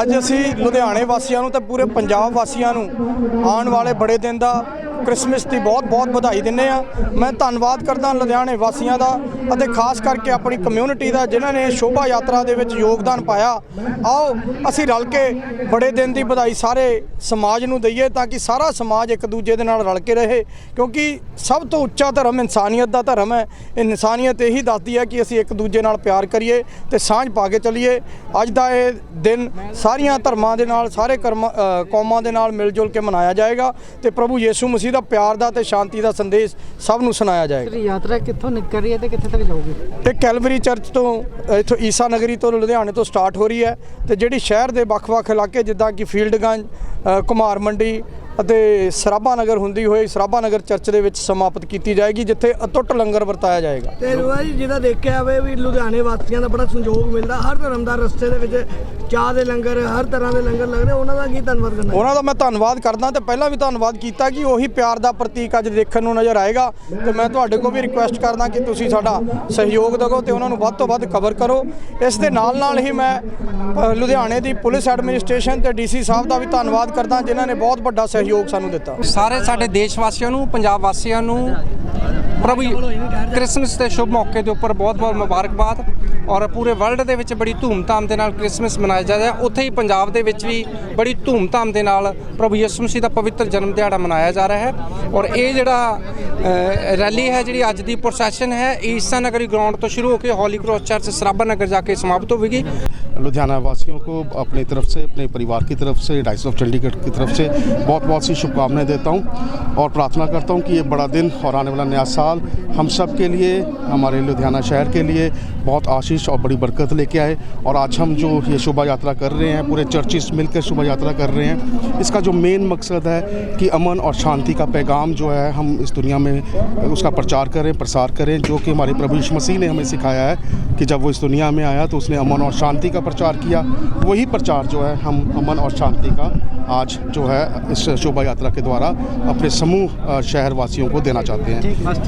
ਅੱਜ ਅਸੀਂ ਲੁਧਿਆਣੇ ਵਾਸੀਆਂ ਨੂੰ ਤੇ ਪੂਰੇ ਪੰਜਾਬ ਵਾਸੀਆਂ ਨੂੰ ਆਉਣ ਵਾਲੇ ਬੜੇ ਦਿਨ ਦਾ ਕ੍ਰਿਸਮਸ ਦੀ ਬਹੁਤ ਬਹੁਤ ਵਧਾਈ ਦਿੰਨੇ ਆ ਮੈਂ ਧੰਨਵਾਦ ਕਰਦਾ ਲੁਧਿਆਣੇ ਵਾਸੀਆਂ ਦਾ ਅਤੇ ਖਾਸ ਕਰਕੇ ਆਪਣੀ ਕਮਿਊਨਿਟੀ ਦਾ ਜਿਨ੍ਹਾਂ ਨੇ ਸ਼ੋਭਾ ਯਾਤਰਾ ਦੇ ਵਿੱਚ ਯੋਗਦਾਨ ਪਾਇਆ। ਆਓ, ਅਸੀਂ ਰਲ ਕੇ ਬੜੇ ਦਿਨ ਦੀ ਵਧਾਈ ਸਾਰੇ ਸਮਾਜ ਨੂੰ ਦਈਏ ਤਾਂ ਕਿ ਸਾਰਾ ਸਮਾਜ ਇੱਕ ਦੂਜੇ ਦੇ ਨਾਲ ਰਲ ਕੇ ਰਹੇ। ਕਿਉਂਕਿ ਸਭ ਤੋਂ ਉੱਚਾ ਧਰਮ ਇਨਸਾਨੀਅਤ ਦਾ ਧਰਮ ਹੈ। ਇਨਸਾਨੀਅਤ ਇਹੀ ਦੱਸਦੀ ਹੈ ਕਿ ਅਸੀਂ ਇੱਕ ਦੂਜੇ ਨਾਲ ਪਿਆਰ ਕਰੀਏ ਤੇ ਸਾਂਝ ਪਾ ਕੇ ਚੱਲੀਏ। ਅੱਜ ਦਾ ਇਹ ਦਿਨ ਸਾਰੀਆਂ ਧਰਮਾਂ ਦੇ ਨਾਲ, ਸਾਰੇ ਕਰਮ ਕੌਮਾਂ ਦੇ ਨਾਲ ਮਿਲ ਜੁਲ ਕੇ ਮਨਾਇਆ ਜਾਏਗਾ ਤੇ ਪ੍ਰਭੂ ਯੀਸ਼ੂ ਮਸੀਹ ਦਾ ਪਿਆਰ ਦਾ ਤੇ ਸ਼ਾਂਤੀ ਦਾ ਸੰਦੇਸ਼ ਸਭ ਨੂੰ ਸੁਣਾਇਆ ਜਾਏਗਾ। ਤੇਰੀ ਯਾਤਰਾ ਕਿੱਥੋਂ ਨਿਕਲ ਰਹੀ ਹੈ ਤੇ ਕਿੱਥੇ ਤੱਕ ਜਾਓਗੇ ਇਹ ਕੈਲਵਰੀ ਚਰਚ ਤੋਂ ਇੱਥੋਂ ਈਸਾ ਨਗਰੀ ਤੋਂ ਲੁਧਿਆਣੇ ਤੋਂ ਸਟਾਰਟ ਹੋ ਰਹੀ ਹੈ ਤੇ ਜਿਹੜੀ ਸ਼ਹਿਰ ਦੇ ਵੱਖ-ਵੱਖ ਇਲਾਕੇ ਜਿੱਦਾਂ ਕਿ ਫੀਲਡਗੰਜ ਕੁਮਾਰ ਮੰਡੀ ਅਤੇ ਸਰਾਭਾ ਨਗਰ ਹੁੰਦੀ ਹੋਈ ਸਰਾਭਾ ਨਗਰ ਚਰਚ ਦੇ ਵਿੱਚ ਸਮਾਪਤ ਕੀਤੀ ਜਾਏਗੀ ਜਿੱਥੇ ਅਟੁੱਟ ਲੰਗਰ ਵਰਤਾਇਆ ਜਾਏਗਾ। ਤੇ ਰੂਆ ਜੀ ਜਿਹਦਾ ਦੇਖਿਆ ਜਾਵੇ ਵੀ ਲੁਧਿਆਣੇ ਵਾਸੀਆਂ ਦਾ ਬੜਾ ਸੰਯੋਗ ਮਿਲਦਾ ਹਰ ਧਰਮ ਦਾ ਰਸਤੇ ਦੇ ਵਿੱਚ ਚਾਹ ਦੇ ਲੰਗਰ ਹਰ ਤਰ੍ਹਾਂ ਦੇ ਲੰਗਰ ਲੱਗਦੇ ਉਹਨਾਂ ਦਾ ਕੀ ਧੰਨਵਾਦ ਕਰਨਾ? ਉਹਨਾਂ ਦਾ ਮੈਂ ਧੰਨਵਾਦ ਕਰਦਾ ਤੇ ਪਹਿਲਾਂ ਵੀ ਧੰਨਵਾਦ ਕੀਤਾ ਕਿ ਉਹੀ ਪਿਆਰ ਦਾ ਪ੍ਰਤੀਕ ਅੱਜ ਦੇਖਣ ਨੂੰ ਨਜ਼ਰ ਆਏਗਾ। ਤੇ ਮੈਂ ਤੁਹਾਡੇ ਕੋਲ ਵੀ ਰਿਕੁਐਸਟ ਕਰਦਾ ਕਿ ਤੁਸੀਂ ਸਾਡਾ ਸਹਿਯੋਗ ਦਿਓ ਤੇ ਉਹਨਾਂ ਨੂੰ ਵੱਧ ਤੋਂ ਵੱਧ ਕਵਰ ਕਰੋ। ਇਸ ਦੇ ਨਾਲ ਨਾਲ ਹੀ ਮੈਂ ਲੁਧਿਆਣੇ ਦੀ ਪੁਲਿਸ ਐਡਮਿਨਿਸਟ੍ਰੇਸ਼ਨ ਤੇ ਡੀਸੀ ਸਾਹਿਬ ਦਾ ਵੀ ਧੰਨਵਾਦ ਕਰਦਾ ਜਿਨ੍ਹਾਂ ਨੇ ਬਹੁਤ ਵੱਡਾ ਸਹਿਯੋਗ ਸਾਨੂੰ ਦਿੱਤਾ ਸਾਰੇ ਸਾਡੇ ਦੇਸ਼ ਵਾਸੀਆਂ ਨੂੰ ਪੰਜਾਬ ਵਾਸੀਆਂ ਨੂੰ ਪ੍ਰਭੂ ਕ੍ਰਿਸਮਸ ਦੇ ਸ਼ੁਭ ਮੌਕੇ ਦੇ ਉੱਪਰ ਬਹੁਤ-ਬਹੁਤ ਮੁਬਾਰਕਬਾਦ ਔਰ ਪੂਰੇ ਵਰਲਡ ਦੇ ਵਿੱਚ ਬੜੀ ਧੂਮਧਾਮ ਦੇ ਨਾਲ ਕ੍ਰਿਸਮਸ ਮਨਾਇਆ ਜਾ ਰਿਹਾ ਉੱਥੇ ਹੀ ਪੰਜਾਬ ਦੇ ਵਿੱਚ ਵੀ ਬੜੀ ਧੂਮਧਾਮ ਦੇ ਨਾਲ ਪ੍ਰਭੂ ਯਿਸੂ ਮਸੀਹ ਦਾ ਪਵਿੱਤਰ ਜਨਮ ਦਿਹਾੜਾ ਮਨਾਇਆ ਜਾ ਰਿਹਾ ਹੈ ਔਰ ਇਹ ਜਿਹੜਾ ਅ, ਰੈਲੀ ਹੈ ਜਿਹੜੀ ਅੱਜ ਦੀ ਪ੍ਰੋਸੈਸ਼ਨ ਹੈ ਈਸਾ ਨਗਰੀ ਗਰਾਊਂਡ ਤੋਂ ਸ਼ੁਰੂ ਹੋ ਕੇ ਹੌਲੀ ਕ੍ਰੋਸ ਚਰਚ ਸਰਾਭਾ ਨਗਰ ਜਾ ਕੇ ਸਮਾਪਤ ਹੋਵੇਗੀ लुधियाना वासियों को अपनी तरफ से अपने परिवार की तरफ से डाइस ऑफ चंडीगढ़ की तरफ से बहुत बहुत सी शुभकामनाएँ देता हूँ और प्रार्थना करता हूँ कि ये बड़ा दिन और आने वाला नया साल हम सब के लिए, हमारे लुधियाना शहर के लिए बहुत आशीष और बड़ी बरकत लेके आए और आज हम जो ये शोभा यात्रा कर रहे हैं, पूरे चर्चिस मिलकर शोभा यात्रा कर रहे हैं, इसका जो मेन मकसद है कि अमन और शांति का पैगाम जो है हम इस दुनिया में उसका प्रचार करें, प्रसार करें, जो कि हमारे प्रभु यीशु मसीह ने हमें सिखाया है कि जब वो इस दुनिया में आया तो उसने अमन और शांति का प्रचार किया। वही प्रचार जो है हम अमन और शांति का आज जो है इस शोभा यात्रा के द्वारा अपने समूह अ, शहर वासियों को देना चाहते हैं